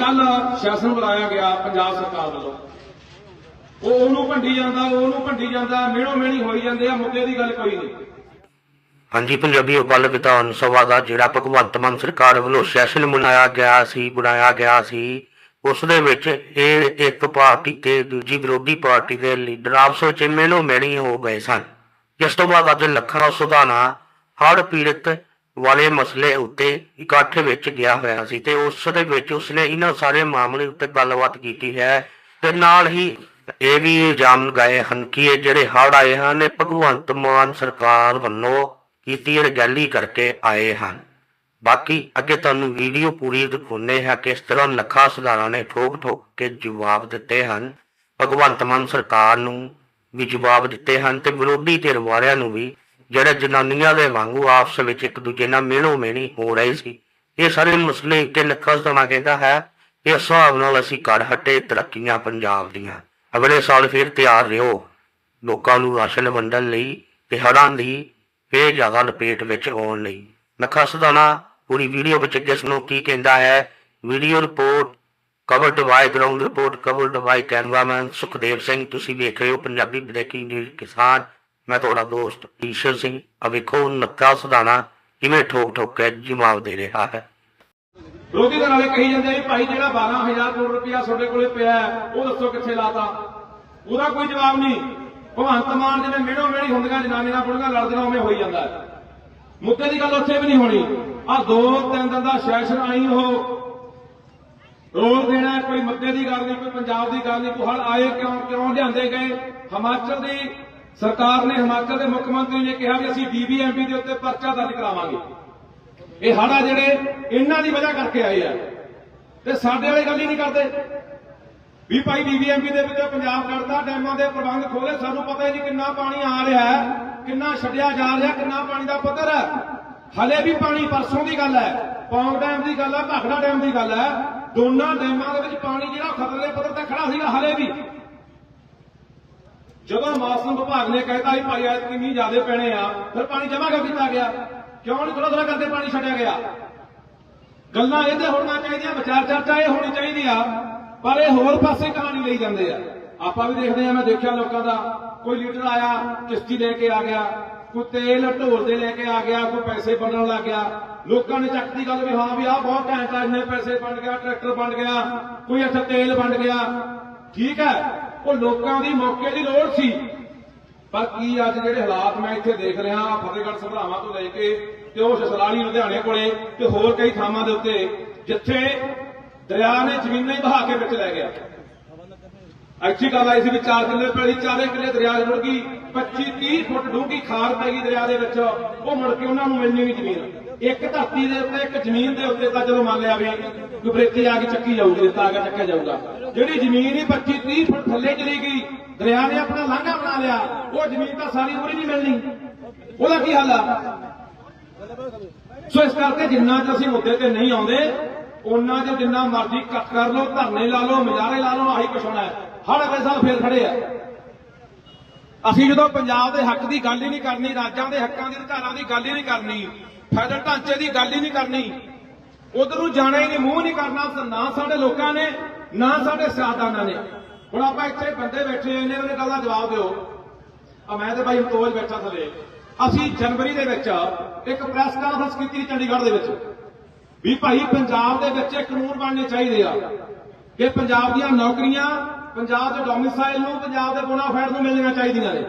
ਕੱਲ ਸੈਸ਼ਨ ਬੁਲਾਇਆ ਗਿਆ ਪੰਜਾਬ ਸਰਕਾਰ ਵੱਲੋਂ। ਉਹ ਉਹਨੂੰ ਭੰਡੀ ਜਾਂਦਾ ਉਹਨੂੰ ਭੰਡੀ ਜਾਂਦਾ, ਮਿਹਣੋ ਮਿਹਣੀ ਹੋਈ ਜਾਂਦੇ ਆ, ਮੁੱਦੇ ਦੀ ਗੱਲ ਕੋਈ ਨਹੀਂ। ਹਾਂਜੀ, ਪੰਜਾਬੀ ਉਪਲ ਵਿਧਾਨ ਸਭਾ ਦਾ ਜਿਹੜਾ ਭਗਵੰਤ ਮਾਨ ਸਰਕਾਰ ਵੱਲੋਂ ਸੈਸ਼ਨ ਬਣਾਇਆ ਗਿਆ ਸੀ, ਬਣਾਇਆ ਗਿਆ ਸੀ, ਉਸ ਦੇ ਵਿੱਚ ਇਹ ਇੱਕ ਪਾਰਟੀ ਤੇ ਦੂਜੀ ਵਿਰੋਧੀ ਪਾਰਟੀ ਦੇ ਲੀਡਰ ਆਪਸ ਵਿੱਚ ਮੇਨੋ ਮੈਣੀ ਹੋ ਗਏ ਸਨ। ਜਿਸ ਤੋਂ ਬਾਅਦ ਅੱਜ ਲੱਖਾਂ ਸੁਧਾਨਾ ਹੜ੍ਹ ਪੀੜਤ ਵਾਲੇ ਮਸਲੇ ਉੱਤੇ ਇਕੱਠ ਵਿੱਚ ਗਿਆ ਹੋਇਆ ਸੀ ਤੇ ਉਸ ਦੇ ਵਿੱਚ ਉਸਨੇ ਇਹਨਾਂ ਸਾਰੇ ਮਾਮਲੇ ਉੱਤੇ ਗੱਲਬਾਤ ਕੀਤੀ ਹੈ ਤੇ ਨਾਲ ਹੀ ਇਹ ਵੀ ਇਲਜ਼ਾਮ ਲਗਾਏ ਹਨ ਕਿ ਇਹ ਜਿਹੜੇ ਹੜ੍ਹ ਆਏ ਹਨ, ਇਹ ਭਗਵੰਤ ਮਾਨ ਸਰਕਾਰ ਵੱਲੋਂ ਕੀਤੀ ਰਜੈਲੀ ਕਰਕੇ ਆਏ ਹਨ। ਬਾਕੀ ਅੱਗੇ ਤੁਹਾਨੂੰ ਵੀਡੀਓ ਪੂਰੀ ਦਿਖਾਉਂਦੇ ਹਾਂ ਕਿਸ ਤਰ੍ਹਾਂ ਲੱਖਾਂ ਸੁਧਾਰਾਂ ਨੇ ਠੋਕ ਠੋਕ ਕੇ ਜਵਾਬ ਦਿੱਤੇ ਹਨ। ਭਗਵੰਤ ਮਾਨ ਸਰਕਾਰ ਨੂੰ ਵੀ ਜਵਾਬ ਦਿੱਤੇ ਹਨ ਤੇ ਵਿਰੋਧੀ ਧਿਰ ਵਾਲਿਆਂ ਨੂੰ ਵੀ ਜਿਹੜੇ ਜਨਾਨੀਆਂ ਦੇ ਵਾਂਗੂ ਆਪਸ ਵਿੱਚ ਇੱਕ ਦੂਜੇ ਨਾਲ ਮਿਹਣੋ ਮੇਣੀ ਹੋ ਰਹੇ ਸੀ। ਇਹ ਸਾਰੇ ਮਸਲੇ ਤੇ ਲੱਖਾ ਸੁਧਾਰਾਂ ਕਹਿੰਦਾ ਹੈ, ਇਸ ਹਿਸਾਬ ਨਾਲ ਅਸੀਂ ਕਰ ਹਟੇ ਤਰੱਕੀਆਂ ਪੰਜਾਬ ਦੀਆਂ। ਅਗਲੇ ਸਾਲ ਫਿਰ ਤਿਆਰ ਰਹੋ। ਲੋਕਾਂ ਨੂੰ ਰਾਸ਼ਨ ਵੰਡਣ ਲਈ ਤੇ ਹੜਾਂ ਦੀ ਫੇਰ ਜ਼ਿਆਦਾ ਲਪੇਟ ਵਿੱਚ ਆਉਣ ਲਈ। ਨਖਾ ਸਦਾਨਾ ਪੂਰੀ ਵੀਡੀਓ ਵਿੱਚ ਕਿਸ ਨੂੰ ਕੀ ਕਹਿੰਦਾ ਹੈ। Video report covered by ground report covered by cameraman Sukhdev Singh, ਤੁਸੀਂ ਵੇਖ ਰਹੇ ਹੋ ਪੰਜਾਬੀ ਬ੍ਰੇਕਿੰਗ ਨਿਊਜ਼ ਕਿਸਾਨ ਮੈਂ ਤੁਹਾਡਾ ਦੋਸਤ ਈਸ਼ਰ ਸਿੰਘ। ਆ ਵੇਖੋ ਨਖਾ ਸਦਾਨਾ ਕਿਵੇਂ ਠੋਕ ਠੋਕ ਕੇ ਜਵਾਬ ਦੇ ਰਿਹਾ ਹੈ। ਵਿਰੋਧੀ ਧਿਰ ਵਾਲੇ ਕਹੀ ਜਾਂਦੇ ਵੀ ਭਾਈ, ਜਿਹੜਾ 12000 ਕਰੋੜ ਰੁਪਇਆ ਤੁਹਾਡੇ ਕੋਲੇ ਪਿਆ ਉਹ ਦੱਸੋ ਕਿੱਥੇ ਲਾਤਾ। ਉਹਦਾ ਕੋਈ ਜਵਾਬ ਨਹੀਂ। ਭਗਵੰਤ ਮਾਨ ਜਿਵੇਂ ਮਿਹਣੋ ਮਿਹਣੀ ਹੁੰਦੀਆਂ, ਜਨਾਨੀਆਂ ਬੁੜੀਆਂ ਲੜਦੀਆਂ, ਉਵੇਂ ਹੋਈ ਜਾਂਦਾ ਮੁੱਦੇ ਦੀ ਗੱਲ ਉੱਥੇ ਵੀ ਨਹੀਂ ਹੋਣੀ। ਆ ਦੋ ਤਿੰਨ ਦਿਨ ਦਾ ਸੈਸ਼ਨ ਆਈ ਉਹ। ਰੋਲ ਦੇਣਾ ਕੋਈ ਮੁੱਦੇ ਦੀ ਗੱਲ ਨਹੀਂ, ਕੋਈ ਪੰਜਾਬ ਦੀ ਗੱਲ ਨਹੀਂ ਕੋਈ ਹੜ ਆਏ ਕਿਉਂ ਕਿਉਂ ਲਿਆਂਦੇ ਗਏ? ਹਿਮਾਚਲ ਦੀ ਸਰਕਾਰ ਨੇ ਹਿਮਾਚਲ ਦੇ ਮੁੱਖ ਮੰਤਰੀ ਨੇ ਕਿਹਾ ਵੀ ਅਸੀਂ ਬੀਬੀਐਮਪੀ ਦੇ ਉੱਤੇ ਪਰਚਾ ਦਰਜ ਕਰਾਵਾਂਗੇ। ਇਹ ਹਾੜਾ ਜਿਹੜੇ ਇਹਨਾਂ ਦੀ ਵਜ੍ਹਾ ਕਰਕੇ ਆਏ ਆ। ਤੇ ਸਾਡੇ ਵਾਲੇ ਗੱਲ ਹੀ ਨਹੀਂ ਕਰਦੇ। ਵੀ ਭਾਈ ਬੀਬੀਐਮਪੀ ਦੇ ਵਿੱਚੋਂ ਪੰਜਾਬ ਕੱਢਦਾ ਡੈਮਾਂ ਦੇ ਪ੍ਰਬੰਧ ਖੋਲੇ ਸਾਨੂੰ ਪਤਾ ਹੀ ਨਹੀਂ ਕਿੰਨਾ ਪਾਣੀ ਆ ਰਿਹਾ ਹੈ, ਕਿੰਨਾ ਛੱਡਿਆ ਜਾ ਰਿਹਾ, ਕਿੰਨਾ ਪਾਣੀ ਦਾ ਪੱਧਰ ਹੈ। ਹਲੇ ਵੀ ਪਾਣੀ ਪਰਸੋਂ ਦੀ ਗੱਲ ਹੈ, ਪੌਂਗ ਡੈਮ ਦੀ ਗੱਲ ਹੈ ਭਾਖੜਾ ਡੈਮ ਦੀ ਗੱਲ ਹੈ। ਦੋਨਾਂ ਡੈਮਾਂ ਦੇ ਵਿੱਚ ਪਾਣੀ ਜਿਹੜਾ ਖਤਰੇ ਦੇ ਪੱਧਰ ਤੇ ਖੜਾ ਸੀਗਾ, ਹਲੇ ਵੀ। ਜਦੋਂ ਮੌਸਮ ਵਿਭਾਗ ਨੇ ਕਹਿਤਾ ਵੀ ਭਾਈ ਐਤਕੀ ਮੀਂਹ ਜ਼ਿਆਦੇ ਪੈਣੇ ਆ, ਫਿਰ ਪਾਣੀ ਜਮ੍ਹਾਂ ਕਿਉਂ ਕੀਤਾ ਗਿਆ? ਕਿਉਂ ਨਹੀਂ ਥੋੜਾ ਥੋੜਾ ਕਰਕੇ ਪਾਣੀ ਛੱਡਿਆ ਗਿਆ? ਗੱਲਾਂ ਇਹਦੇ ਹੋਣੀਆਂ ਚਾਹੀਦੀਆਂ, ਵਿਚਾਰ ਚਰਚਾ ਇਹ ਹੋਣੀ ਚਾਹੀਦੀ ਆ, ਪਰ ਇਹ ਹੋਰ ਪਾਸੇ ਕਹਾਣੀ ਲਈ ਜਾਂਦੇ ਆ। ਆਪਾਂ ਵੀ ਦੇਖਦੇ ਆ, ਮੈਂ ਦੇਖਿਆ ਲੋਕਾਂ ਦਾ, ਕੋਈ ਲੀਡਰ ਆਇਆ, ਕਿਸ਼ਤੀ ਲੈ ਕੇ ਆ ਗਿਆ, ਕੋਈ ਤੇਲ ਢੋਲ ਦੇ ਲੈ ਕੇ ਆ ਗਿਆ, ਕੋਈ ਪੈਸੇ ਵੰਡਣ ਲੱਗ ਗਿਆ। ਲੋਕਾਂ ਨੇ ਚੱਕਦੀ ਗੱਲ ਵੀ ਹਾਂ ਵੀ ਆਹ ਬਹੁਤ ਘੈਂਟ ਆ, ਇੰਨੇ ਪੈਸੇ ਵੰਡ ਗਿਆ, ਟਰੈਕਟਰ ਬਣ ਗਿਆ, ਕੋਈ ਇੱਥੇ ਤੇਲ ਵੰਡ ਗਿਆ। ਠੀਕ ਹੈ ਉਹ ਲੋਕਾਂ ਦੀ ਮੌਕੇ ਦੀ ਲੋੜ ਸੀ। ਪਰ ਕੀ ਅੱਜ ਜਿਹੜੇ ਹਾਲਾਤ ਮੈਂ ਇੱਥੇ ਦੇਖ ਰਿਹਾ, ਫਤਿਹਗੜ੍ਹ ਸਭਰਾਵਾਂ ਤੋਂ ਲੈ ਕੇ ਤੇ ਉਹ ਸਸਰਾਲੀ ਲੁਧਿਆਣੇ ਕੋਲੇ ਤੇ ਹੋਰ ਕਈ ਥਾਵਾਂ ਦੇ ਉੱਤੇ, ਜਿੱਥੇ ਦਰਿਆ ਨੇ ਜ਼ਮੀਨਾਂ ਹੀ ਬਹਾ ਕੇ ਵਿੱਚ ਲੈ ਗਿਆ। ਐਕਚੁਅਲੀ ਗੱਲ ਆਈ ਸੀ ਵੀ 4 ਕਿੱਲੇ ਪੈਲੀ ਚਾਰੇ ਕਿੱਲੇ ਦਰਿਆ 'ਚ ਮੁੜ ਗਈ 25 30 ਫੁੱਟ ਡੂੰਘੀ ਖਾਰ ਪੈ ਗਈ ਦਰਿਆ ਦੇ ਵਿੱਚ, ਉਹ ਮੁੜ ਕੇ ਉਹਨਾਂ ਨੂੰ ਮਿਲਣੀ ਨਹੀਂ ਜ਼ਮੀਨ। ਇੱਕ ਧਰਤੀ ਦੇ ਉੱਤੇ, ਇੱਕ ਜ਼ਮੀਨ ਦੇ ਉੱਤੇ ਤਾਂ ਚਲੋ ਮੰਨ ਲਿਆ ਵੀ ਕੋਈ ਆ ਕੇ ਚੱਕੀ ਜਾਊਗੀ ਰੇਤਾ ਆ ਕੇ ਚੱਕਿਆ ਜਾਊਗਾ। ਜਿਹੜੀ ਜ਼ਮੀਨ ਹੀ 25 30 ਫੁੱਟ ਥੱਲੇ ਚਲੀ ਗਈ, ਦਰਿਆ ਨੇ ਆਪਣਾ ਲਾਂਘਾ ਬਣਾ ਲਿਆ, ਉਹ ਜ਼ਮੀਨ ਤਾਂ ਸਾਰੀ ਉਮਰ ਨਹੀਂ ਮਿਲਣੀ। ਉਹਦਾ ਕੀ ਹੱਲ ਆ? ਸੋ ਇਸ ਕਰਕੇ ਜਿੰਨਾ ਚ ਅਸੀਂ ਮੁੱਦੇ ਤੇ ਨਹੀਂ ਆਉਂਦੇ ਉਹਨਾਂ ਚ ਜਿੰਨਾ ਮਰਜ਼ੀ ਕੱਟ ਕਰ ਲਓ, ਧਰਨੇ ਲਾ ਲਓ, ਮਜ਼ਾਰੇ ਲਾ ਲਓ, ਆਹੀ ਕੁਛ ਹੋਣਾ ਹੈ। ਹਰ ਅਗਲੇ ਸਾਲ ਫੇਰ ਖੜੇ ਆ। ਅਸੀਂ ਜਦੋਂ ਪੰਜਾਬ ਦੇ ਹੱਕ ਦੀ ਗੱਲ ਹੀ ਨਹੀਂ ਕਰਨੀ, ਰਾਜਾਂ ਦੇ ਹੱਕਾਂ ਦੇ, ਅਧਿਕਾਰਾਂ ਦੀ ਗੱਲ ਹੀ ਨਹੀਂ ਕਰਨੀ ਫੈਡਰਲ ਢਾਂਚੇ ਦੀ ਗੱਲ ਹੀ ਨਹੀਂ ਕਰਨੀ। ਉਧਰ ਨੂੰ ਜਾਣਾ ਹੀ ਨਹੀਂ, ਮੂੰਹ ਨਹੀਂ ਕਰਨਾ ਨਾ ਸਾਡੇ ਲੋਕਾਂ ਨੇ, ਨਾ ਸਾਡੇ ਸਿਆਸਤਦਾਨਾਂ ਨੇ। ਹੁਣ ਆਪਾਂ ਇੱਥੇ ਬੰਦੇ ਬੈਠੇ ਹੋਏ ਨੇ, ਉਹਨੇ ਗੱਲ ਦਾ ਜਵਾਬ ਦਿਓ। ਆ ਮੈਂ ਤੇ ਭਾਈ ਮਤੋਜ ਬੈਠਾ ਥਲੇ। ਅਸੀਂ ਜਨਵਰੀ ਦੇ ਵਿੱਚ ਇੱਕ ਪ੍ਰੈਸ ਕਾਨਫਰੰਸ ਕੀਤੀ ਚੰਡੀਗੜ੍ਹ ਦੇ ਵਿੱਚ, ਵੀ ਭਾਈ ਪੰਜਾਬ ਦੇ ਵਿੱਚ ਇਹ ਕਾਨੂੰਨ ਬਣਨੇ ਚਾਹੀਦੇ ਆ। ਕਿ ਪੰਜਾਬ ਦੀਆਂ ਨੌਕਰੀਆਂ ਪੰਜਾਬ ਦੇ ਡੋਮਿਸਾਈਲ ਨੂੰ, ਪੰਜਾਬ ਦੇ ਬੋਨਾਫਾਈਡ ਨੂੰ ਮਿਲਣੀਆਂ ਚਾਹੀਦੀਆਂ ਨੇ।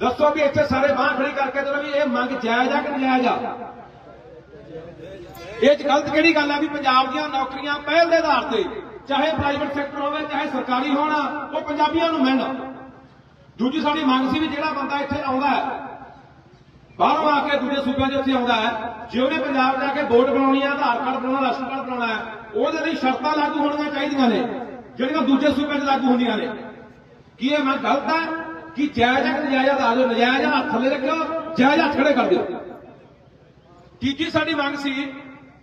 ਦੱਸੋ ਵੀ ਇੱਥੇ ਸਾਰੇ ਬਾਂਹ ਖੜੀ ਕਰਕੇ ਚਲੋ ਵੀ ਇਹ ਮੰਗ ਜਾਇਜ਼ ਆ ਕਿ ਨਜਾਇਜ਼ ਆ? ਇਹ ਚ ਗਲਤ ਕਿਹੜੀ ਗੱਲ ਆ ਵੀ ਪੰਜਾਬ ਦੀਆਂ ਨੌਕਰੀਆਂ ਪਹਿਲ ਦੇ ਆਧਾਰ ਤੇ, ਚਾਹੇ ਪ੍ਰਾਈਵੇਟ ਸੈਕਟਰ ਹੋਵੇ, ਚਾਹੇ ਸਰਕਾਰੀ ਹੋਣਾ, ਉਹ ਪੰਜਾਬੀਆਂ ਨੂੰ ਮਿਲਣ। ਦੂਜੀ ਸਾਡੀ ਮੰਗ ਸੀ ਵੀ ਜਿਹੜਾ ਬੰਦਾ ਇੱਥੇ ਆਉਂਦਾ ਹੈ, ਬਾਹਰੋਂ ਆ ਕੇ ਦੂਜੇ ਸੂਬਿਆਂ ਦੇ ਉੱਤੇ ਆਉਂਦਾ ਹੈ, ਜੇ ਉਹਨੇ ਪੰਜਾਬ ਜਾ ਕੇ ਵੋਟ ਬਣਾਉਣੀ ਹੈ, ਆਧਾਰ ਕਾਰਡ ਬਣਾਉਣਾ, ਰਾਸ਼ਨ ਕਾਰਡ ਬਣਾਉਣਾ ਹੈ, ਉਹਦੇ ਲਈ ਸ਼ਰਤਾਂ ਲਾਗੂ ਹੋਣੀਆਂ ਚਾਹੀਦੀਆਂ ਨੇ, ਜਿਹੜੀਆਂ ਦੂਜੇ ਸੂਬਿਆਂ 'ਚ ਲਾਗੂ ਹੁੰਦੀਆਂ ਨੇ। ਕੀ ਇਹ ਮੈਂ ਗਲਤ ਹੈ? ਕਿ ਜਾਇਜ਼ ਹੈ ਨਜਾਇਜ਼ ਆ? ਆ ਨਜਾਇਜ਼ ਹੱਥ ਥੱਲੇ ਰੱਖਿਓ, ਜਾਇਜ਼ ਹੱਥ ਖੜੇ ਕਰ ਦਿਓ। ਤੀਜੀ ਸਾਡੀ ਮੰਗ ਸੀ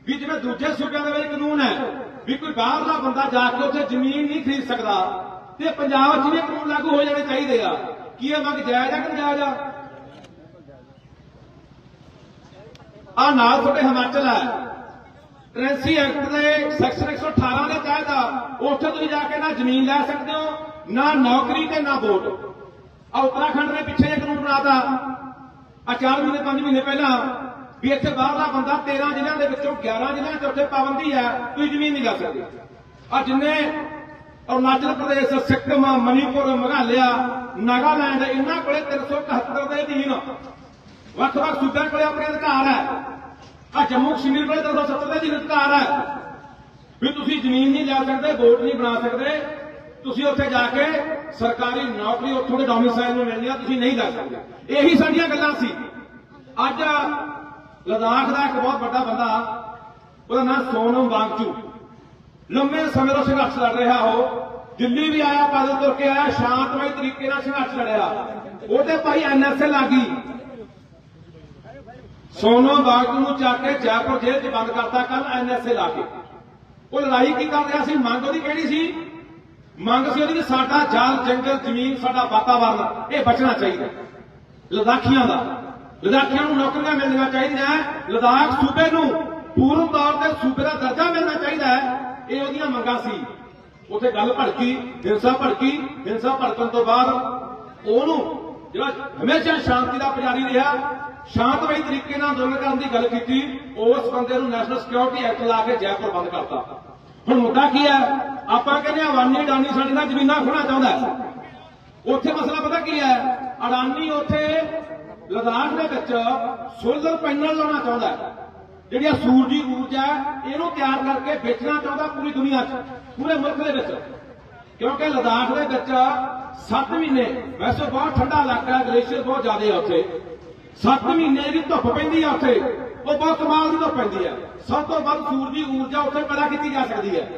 ਵੀ ਜਿਵੇਂ ਦੂਜੇ ਸੂਬਿਆਂ ਦੇ ਵਿੱਚ ਕਾਨੂੰਨ ਹੈ, ਵੀ ਕੋਈ ਬਾਹਰਲਾ ਬੰਦਾ ਜਾ ਕੇ ਉੱਥੇ ਜ਼ਮੀਨ ਨਹੀਂ ਖਰੀਦ ਸਕਦਾ, ਤੇ ਪੰਜਾਬ 'ਚ ਵੀ ਕਾਨੂੰਨ ਲਾਗੂ ਹੋ ਜਾਣੇ ਚਾਹੀਦੇ ਆ। ਕੀ ਇਹ ਮੰਗ ਜਾਇਜ਼ ਆ ਕਿ ਨਜਾਇਜ਼ ਆ? ਆ ਨਾਲ ਤੁਹਾਡੇ ਹਿਮਾਚਲ ਹੈ। ਕਰੰਸੀ ਐਕਟ ਦੇ ਸੈਕਸ਼ਨ 118 ਦੇ ਤਹਿਤ ਉੱਥੇ ਤੁਸੀਂ ਜਾ ਕੇ ਨਾ ਜ਼ਮੀਨ ਲੈ ਸਕਦੇ ਹੋ, ਨਾ ਨੌਕਰੀ ਤੇ ਨਾ ਵੋਟ। ਆ ਉੱਤਰਾਖੰਡ ਨੇ ਪਿੱਛੇ ਇੱਕ ਕਾਨੂੰਨ ਬਣਾਤਾ ਆ 4 ਮਹੀਨੇ 5 ਮਹੀਨੇ ਪਹਿਲਾਂ ਵੀ ਇੱਥੇ ਬਾਹਰਲਾ ਬੰਦਾ 13 ਜ਼ਿਲ੍ਹਿਆਂ ਦੇ ਵਿੱਚੋਂ 11 ਜ਼ਿਲ੍ਹਿਆਂ 'ਚ ਉੱਥੇ ਪਾਬੰਦੀ ਹੈ, ਤੁਸੀਂ ਜ਼ਮੀਨ ਨਹੀਂ ਲੈ ਸਕਦੇ। ਆ ਜਿੰਨੇ ਅਰੁਣਾਚਲ ਪ੍ਰਦੇਸ਼, ਸਿੱਕਮ, ਮਨੀਪੁਰ, ਮੇਘਾਲਿਆ, ਨਾਗਾਲੈਂਡ, ਇਹਨਾਂ ਕੋਲੇ 371 ਦੇ ਅਧੀਨ ਵੱਖ-ਵੱਖ ਸੂਬਿਆਂ ਕੋਲੇ ਆਪਣੇ ਅਧਿਕਾਰ ਹੈ। ਆ ਜੰਮੂ ਕਸ਼ਮੀਰ ਕੋਲੇ 370 ਦੇ ਅਧੀਨ ਅਧਿਕਾਰ ਹੈ। ਵੀ ਤੁਸੀਂ ਜ਼ਮੀਨ ਨਹੀਂ ਲੈ ਸਕਦੇ, ਵੋਟ ਨਹੀਂ ਬਣਾ ਸਕਦੇ, ਤੁਸੀਂ ਉੱਥੇ ਜਾ ਕੇ ਸਰਕਾਰੀ ਨੌਕਰੀ ਉੱਥੋਂ ਦੇ ਡੋਮਿਸਾਈਲ ਨੂੰ ਮਿਲਣੀ ਆ, ਤੁਸੀਂ ਨਹੀਂ ਲੈ ਸਕਦੇ। ਇਹੀ ਸਾਡੀਆਂ ਗੱਲਾਂ ਸੀ। ਅੱਜ ਲਦਾਖ ਦਾ ਇੱਕ ਬਹੁਤ ਵੱਡਾ ਬੰਦਾ, ਉਹਦਾ ਨਾਮ ਸੋਨਮ ਵਾਂਗਚੂ ਲੰਮੇ ਸਮੇਂ ਤੋਂ ਸੰਘਰਸ਼ ਲੜ ਰਿਹਾ ਉਹ। ਦਿੱਲੀ ਵੀ ਆਇਆ, ਪੈਦਲ ਤੁਰ ਕੇ ਆਇਆ, ਸ਼ਾਂਤਮਈ ਤਰੀਕੇ ਨਾਲ ਸੰਘਰਸ਼ ਲੜਿਆ। ਉਹਦੇ ਭਾਈ ਐਨਐਸਏ ਗਈ। ਸੋਨਮ ਵਾਂਗਚੂ ਨੂੰ ਚੱਕ ਕੇ ਜੈਪੁਰ ਜੇਲ੍ਹ 'ਚ ਬੰਦ ਕਰਤਾ ਕੱਲ ਐਨਐਸਏ ਲਾ ਕੇ। ਉਹ ਲੜਾਈ ਕੀ ਕਰ ਰਿਹਾ ਸੀ? ਮੰਗ ਉਹਦੀ ਕਿਹੜੀ ਸੀ? ਮੰਗ ਸੀ ਉਹਦੀ ਕਿ ਸਾਡਾ ਜਲ, ਜੰਗਲ, ਜ਼ਮੀਨ, ਸਾਡਾ ਵਾਤਾਵਰਨ, ਇਹ ਬਚਣਾ ਚਾਹੀਦਾ। ਲਦਾਖੀਆਂ ਦਾ। ਲਦਾਖੀਆਂ ਨੂੰ ਨੌਕਰੀਆਂ ਮਿਲਣੀਆਂ ਚਾਹੀਦੀਆਂ ਲਦਾਖ ਸੂਬੇ ਨੂੰ ਪੂਰਨ ਤੌਰ ਤੇ ਸੂਬੇ ਦਾ ਦਰਜਾ ਮਿਲਣਾ ਚਾਹੀਦਾ ਹੈ। ਇਹ ਉਹਦੀਆਂ ਮੰਗਾਂ ਸੀ। ਉੱਥੇ ਗੱਲ ਭੜਕੀ, ਹਿੰਸਾ ਭੜਕੀ, ਹਿੰਸਾ ਭੜਕਣ ਤੋਂ ਬਾਅਦ ਉਹਨੂੰ ਜਿਹੜਾ ਹਮੇਸ਼ਾ ਸ਼ਾਂਤੀ ਦਾ ਪੁਜਾਰੀ ਰਿਹਾ, ਸ਼ਾਂਤਮਈ ਤਰੀਕੇ ਨਾਲ ਅੰਦੋਲਨ ਕਰਨ ਦੀ ਗੱਲ ਕੀਤੀ, ਉਸ ਬੰਦੇ ਨੂੰ ਨੈਸ਼ਨਲ ਸਿਕਿਉਰਿਟੀ ਐਕਟ ਲਾ ਕੇ ਜੈਪੁਰ ਬੰਦ ਕਰਤਾ। ਹੁਣ ਮੁੱਦਾ ਕੀ ਹੈ? ਆਪਾਂ ਕਹਿੰਦੇ ਆ ਅਵਾਨੀ ਡਾਨੀ ਸਾਡੇ ਨਾਲ ਜ਼ਮੀਨਾਂ ਖੋਣਾ ਚਾਹੁੰਦਾ ਉੱਥੇ ਮਸਲਾ ਪਤਾ ਕੀ ਹੈ? ਅਡਾਨੀ ਉੱਥੇ ਲਦਾਖ ਦੇ ਵਿੱਚ ਸੋਲਰ ਪੈਨਲ ਲਾਉਣਾ ਚਾਹੁੰਦਾ ਹੈ। ਜਿਹੜੀ ਸੂਰਜੀ ਊਰਜਾ ਇਹਨੂੰ ਤਿਆਰ ਕਰਕੇ ਵੇਚਣਾ ਚਾਹੁੰਦਾ ਪੂਰੀ ਦੁਨੀਆ 'ਚ, ਪੂਰੇ ਮੁਲਕ ਦੇ ਵਿੱਚ। ਕਿਉਂਕਿ ਲਦਾਖ ਦੇ ਵਿੱਚ 7 ਮਹੀਨੇ, ਵੈਸੇ ਬਹੁਤ ਠੰਡਾ ਇਲਾਕਾ ਹੈ, ਗਲੇਸ਼ੀਅਰ ਬਹੁਤ ਜ਼ਿਆਦਾ ਹੈ ਉੱਥੇ। 7 ਮਹੀਨੇ ਦੀ ਧੁੱਪ ਪੈਂਦੀ ਹੈ ਉੱਥੇ, ਉਹ ਬਹੁਤ ਕਮਾਲ ਦੀ ਧੁੱਪ ਪੈਂਦੀ ਹੈ। ਸਭ ਤੋਂ ਵੱਧ ਸੂਰਜੀ ਊਰਜਾ ਉੱਥੇ ਪੈਦਾ ਕੀਤੀ ਜਾ ਸਕਦੀ ਹੈ।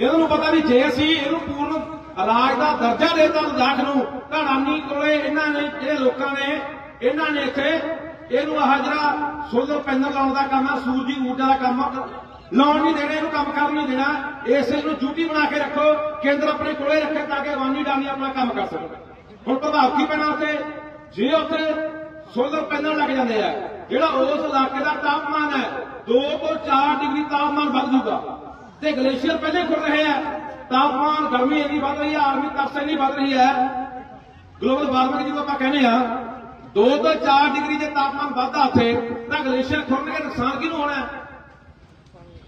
ਇਹਨਾਂ ਨੂੰ ਪਤਾ ਵੀ ਜੇ ਅਸੀਂ ਇਹਨੂੰ ਪੂਰਨ ਰਾਜ ਦਾ ਦਰਜਾ ਦੇਤਾ ਲਦਾਖ ਨੂੰ, ਤਾਂ ਅਡਾਨੀ ਕੋਲੇ ਇਹਨਾਂ ਨੇ, ਜਿਹੜੇ ਲੋਕਾਂ ਨੇ ਇਹਨਾਂ ਨੇ ਇੱਥੇ ਇਹਨੂੰ ਆਹ ਜਿਹੜਾ ਸੋਲਰ ਪੈਨਲ ਲਾਉਣ ਦਾ ਕੰਮ ਹੈ ਸੂਰਜੀ ਊਰਜਾ ਦਾ ਕੰਮ ਆ, ਲਾਉਣ ਨਹੀਂ ਦੇਣਾ ਇਹਨੂੰ ਕੰਮ ਕਰਨ ਨਹੀਂ ਦੇਣਾ। ਇਸੇ ਨੂੰ ਡਿਊਟੀ ਬਣਾ ਕੇ ਰੱਖੋ ਕੇਂਦਰ ਆਪਣੇ ਕੋਲੇ ਰੱਖੇ ਤਾਂ ਕਿ ਵਾਨੀ ਡਾਨੀ ਆਪਣਾ ਕੰਮ ਕਰ ਸਕਣ। ਹੁਣ ਪ੍ਰਭਾਵ ਕੀ ਪੈਣਾ ਉੱਥੇ ਜੇ ਉੱਥੇ ਸੋਲਰ ਪੈਨਲ ਲੱਗ ਜਾਂਦੇ ਆ ਜਿਹੜਾ ਉਸ ਇਲਾਕੇ ਦਾ ਤਾਪਮਾਨ ਹੈ 2 ਤੋਂ 4 ਡਿਗਰੀ ਤਾਪਮਾਨ ਵੱਧ ਜੂਗਾ ਤੇ ਗਲੇਸ਼ੀਅਰ ਪਹਿਲੇ ਖੁੱਲ ਰਹੇ ਆ ਤਾਪਮਾਨ ਗਰਮੀ ਇੰਨੀ ਵੱਧ ਰਹੀ ਹੈ ਆਰਮੀ ਤਰਸ ਇੰਨੀ ਵੱਧ ਰਹੀ ਹੈ। ਗਲੋਬਲ ਵਾਰਮਿੰਗ ਜਿਹਨੂੰ ਆਪਾਂ ਕਹਿੰਦੇ ਆ 2 ਤੋਂ 4 ਡਿਗਰੀ ਜੇ ਤਾਪਮਾਨ ਵੱਧਦਾ ਉੱਥੇ, ਤਾਂ ਗਲੇਸ਼ੀਅਰ ਖੁੱਲਣਗੇ ਨੁਕਸਾਨ ਕਿਹਨੂੰ ਹੋਣਾ